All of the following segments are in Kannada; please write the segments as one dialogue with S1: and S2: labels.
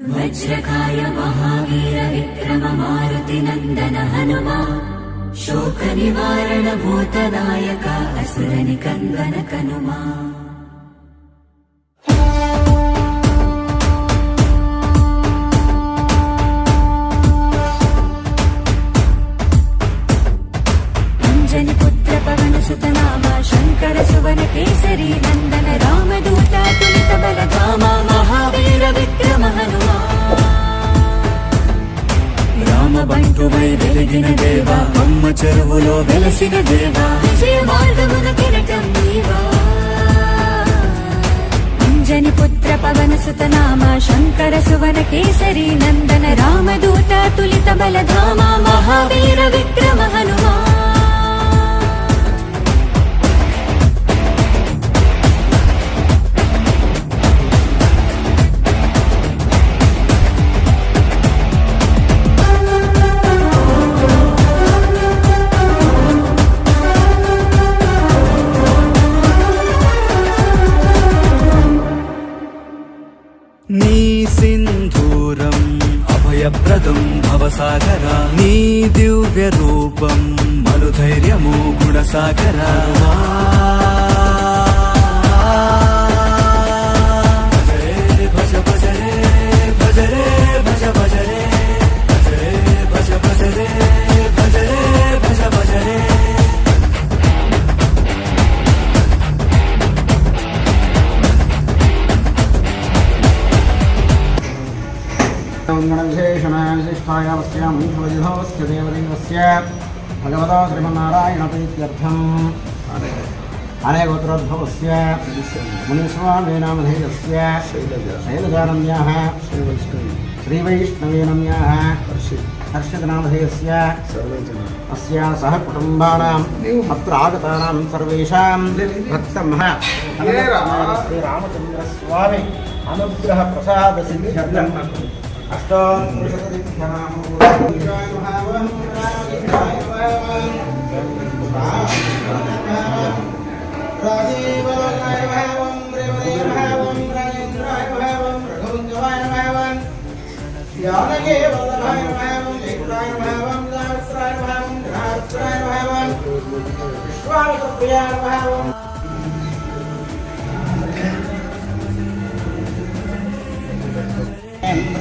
S1: वज्रकाय महावीर विक्रम मारुतिनन्दन हनुमा शोकनिवारण भूतनायक असुरनिकन्दन कनुमा अञ्जनि पुत्र पवन सुत नाम शङ्कर सुवन केसरी नन्दन रामदूत तुलित बलधाम महावीर विक्रम చెరువులో వెలసిన దేవ. విజయ మార్గమున కిరటం నీవా. అంజని పుత్ర పవన సుత నామ శంకర సువన కేసరి నందన రామదూత తులిత బలధామ మహావీర విక్రమ
S2: అభయప్రదం భవసాగర నీ దివ్య రూపం మనుధైర్యము గుణసాగర.
S3: विशेषणाविशिष्टायावस्य मन्त्रविधोऽस्य देवदेवस्य भगवतो श्रीमन्नारायणप्रीत्यर्थम् अनेकोत्रोद्भवस्य मुनिस्वामीनामधेयस्य शैलजानन्याः श्रीवैष्णवेनम्याः हर्षदनामधेयस्य अस्य सह कुटुम्बानाम् अत्र आगतानां सर्वेषां भक्तमः श्रीरामचन्द्रस्वामी अनुग्रहप्रसादसिद्ध्यर्थम् రాజీవాయ భావం రేవదే భావం రాజేంద్రాయ భావం రఘువంజవాయ భావం
S4: యాదగే వల్లభాయ భావం లేఖురాయ భావం రావత్రాయ భావం గ్రహాత్రాయ భావం విశ్వాలప్రియాయ భావం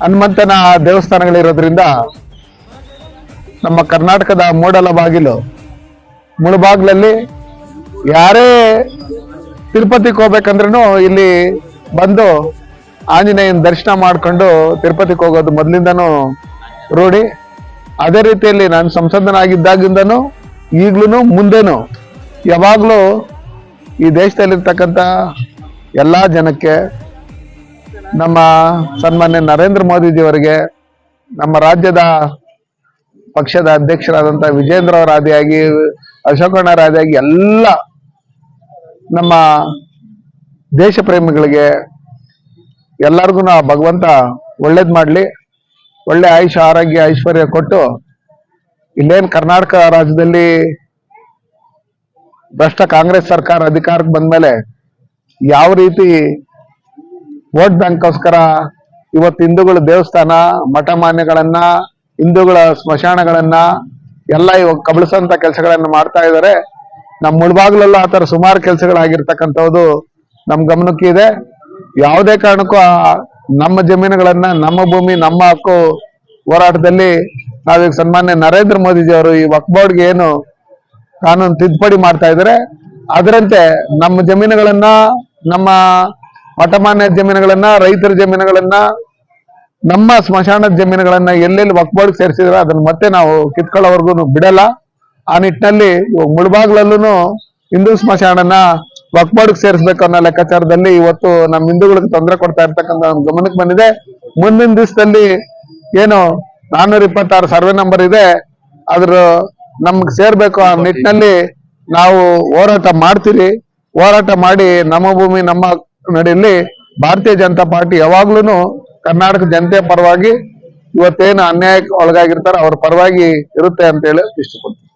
S4: ಹನುಮಂತನ ದೇವಸ್ಥಾನಗಳಿರೋದ್ರಿಂದ ನಮ್ಮ ಕರ್ನಾಟಕದ ಮೂಡಲ ಬಾಗಿಲು ಮುಳುಬಾಗ್ಲಲ್ಲಿ ಯಾರೇ ತಿರುಪತಿಗೆ ಹೋಗ್ಬೇಕಂದ್ರೂ ಇಲ್ಲಿ ಬಂದು ಆಂಜನೇಯನ ದರ್ಶನ ಮಾಡ್ಕೊಂಡು ತಿರುಪತಿಗೆ ಹೋಗೋದು ಮೊದಲಿಂದನೂ ರೂಢಿ. ಅದೇ ರೀತಿಯಲ್ಲಿ ನಾನು ಸಂಸದನಾಗಿದ್ದಾಗಿಂದನೂ ಈಗ್ಲೂ ಮುಂದೆನೂ ಯಾವಾಗಲೂ ಈ ದೇಶದಲ್ಲಿರ್ತಕ್ಕಂಥ ಎಲ್ಲ ಜನಕ್ಕೆ ನಮ್ಮ ಸನ್ಮಾನ್ಯ ನರೇಂದ್ರ ಮೋದಿಜಿಯವರಿಗೆ ನಮ್ಮ ರಾಜ್ಯದ ಪಕ್ಷದ ಅಧ್ಯಕ್ಷರಾದಂಥ ವಿಜೇಂದ್ರ ಅವರ ಆದಿಯಾಗಿ ಅಶೋಕಣ್ಣರ ಆದಿಯಾಗಿ ಎಲ್ಲ ನಮ್ಮ ದೇಶ ಪ್ರೇಮಿಗಳಿಗೆ ಎಲ್ಲರಿಗೂ ನಾ ಭಗವಂತ ಒಳ್ಳೇದು ಮಾಡಲಿ, ಒಳ್ಳೆ ಆಯುಷ, ಆರೋಗ್ಯ, ಐಶ್ವರ್ಯ ಕೊಟ್ಟು ಇಲ್ಲೇನು ಕರ್ನಾಟಕ ರಾಜ್ಯದಲ್ಲಿ ಭ್ರಷ್ಟ ಕಾಂಗ್ರೆಸ್ ಸರ್ಕಾರ ಅಧಿಕಾರಕ್ಕೆ ಬಂದ ಮೇಲೆ ಯಾವ ರೀತಿ ವೋಟ್ ಬ್ಯಾಂಕ್ಗೋಸ್ಕರ ಇವತ್ತು ಹಿಂದೂಗಳ ದೇವಸ್ಥಾನ ಮಠ ಮಾನ್ಯಗಳನ್ನ ಹಿಂದೂಗಳ ಸ್ಮಶಾನಗಳನ್ನ, ಎಲ್ಲ ಇವಾಗ ಕಬಳಿಸುವಂತ ಕೆಲಸಗಳನ್ನ ಮಾಡ್ತಾ ಇದ್ದಾರೆ ನಮ್ಮ ಮುಳ್ಬಾಗ್ಲಲ್ಲೂ ಆ ತರ ಸುಮಾರು ಕೆಲಸಗಳಾಗಿರ್ತಕ್ಕಂಥದ್ದು ನಮ್ ಗಮನಕ್ಕೆ ಇದೆ. ಯಾವುದೇ ಕಾರಣಕ್ಕೂ ನಮ್ಮ ಜಮೀನುಗಳನ್ನ, ನಮ್ಮ ಭೂಮಿ, ನಮ್ಮ ಹಕ್ಕು ಹೋರಾಟದಲ್ಲಿ ನಾವೀಗ ಸನ್ಮಾನ್ಯ ನರೇಂದ್ರ ಮೋದಿಜಿ ಅವರು ಈ ವಕ್ ಬೋರ್ಡ್ಗೆ ಏನು ಕಾನೂನು ತಿದ್ದುಪಡಿ ಮಾಡ್ತಾ ಇದ್ದಾರೆ ಅದರಂತೆ ನಮ್ಮ ಜಮೀನುಗಳನ್ನ, ನಮ್ಮ ಮಠಮಾನ್ಯ ಜಮೀನುಗಳನ್ನ, ರೈತರ ಜಮೀನುಗಳನ್ನ, ನಮ್ಮ ಸ್ಮಶಾನದ ಜಮೀನುಗಳನ್ನ ಎಲ್ಲೆಲ್ಲಿ ವಕ್ಬೋರ್ಡ್ ಸೇರಿಸಿದ್ರೆ ಅದನ್ನ ಮತ್ತೆ ನಾವು ಕಿತ್ಕೊಳ್ಳೋವರೆಗೂ ಬಿಡಲ್ಲ. ಆ ನಿಟ್ಟಿನಲ್ಲಿ ಮುಳಬಾಗ್ಲಲ್ಲೂ ಹಿಂದೂ ಸ್ಮಶಾನನ ವಕ್ಬೋರ್ಡ್ ಸೇರಿಸ್ಬೇಕು ಅನ್ನೋ ಲೆಕ್ಕಾಚಾರದಲ್ಲಿ ಇವತ್ತು ನಮ್ಮ ಹಿಂದೂಗಳಿಗೆ ತೊಂದರೆ ಕೊಡ್ತಾ ಇರ್ತಕ್ಕಂಥ ಗಮನಕ್ಕೆ ಬಂದಿದೆ. ಮುಂದಿನ ದಿವಸದಲ್ಲಿ ಏನು ನಾನ್ನೂರ ಇಪ್ಪತ್ತಾರು ಸರ್ವೆ ನಂಬರ್ ಇದೆ. ಅದ್ರ ನಮ್ಗೆ ಸೇರ್ಬೇಕು ಆ ನಿಟ್ಟಿನಲ್ಲಿ ನಾವು ಹೋರಾಟ ಮಾಡ್ತೀರಿ. ಹೋರಾಟ ಮಾಡಿ ನಮ್ಮ ಭೂಮಿ, ನಮ್ಮ ನಡೆಯಲ್ಲಿ ಭಾರತೀಯ ಜನತಾ ಪಾರ್ಟಿ ಯಾವಾಗ್ಲೂ ಕರ್ನಾಟಕ ಜನತೆ ಪರವಾಗಿ ಇವತ್ತೇನು ಅನ್ಯಾಯಕ್ಕೆ ಒಳಗಾಗಿರ್ತಾರೆ ಅವ್ರ ಪರವಾಗಿ ಇರುತ್ತೆ ಅಂತ ಹೇಳಿ ಇಷ್ಟಪಡ್ತೀನಿ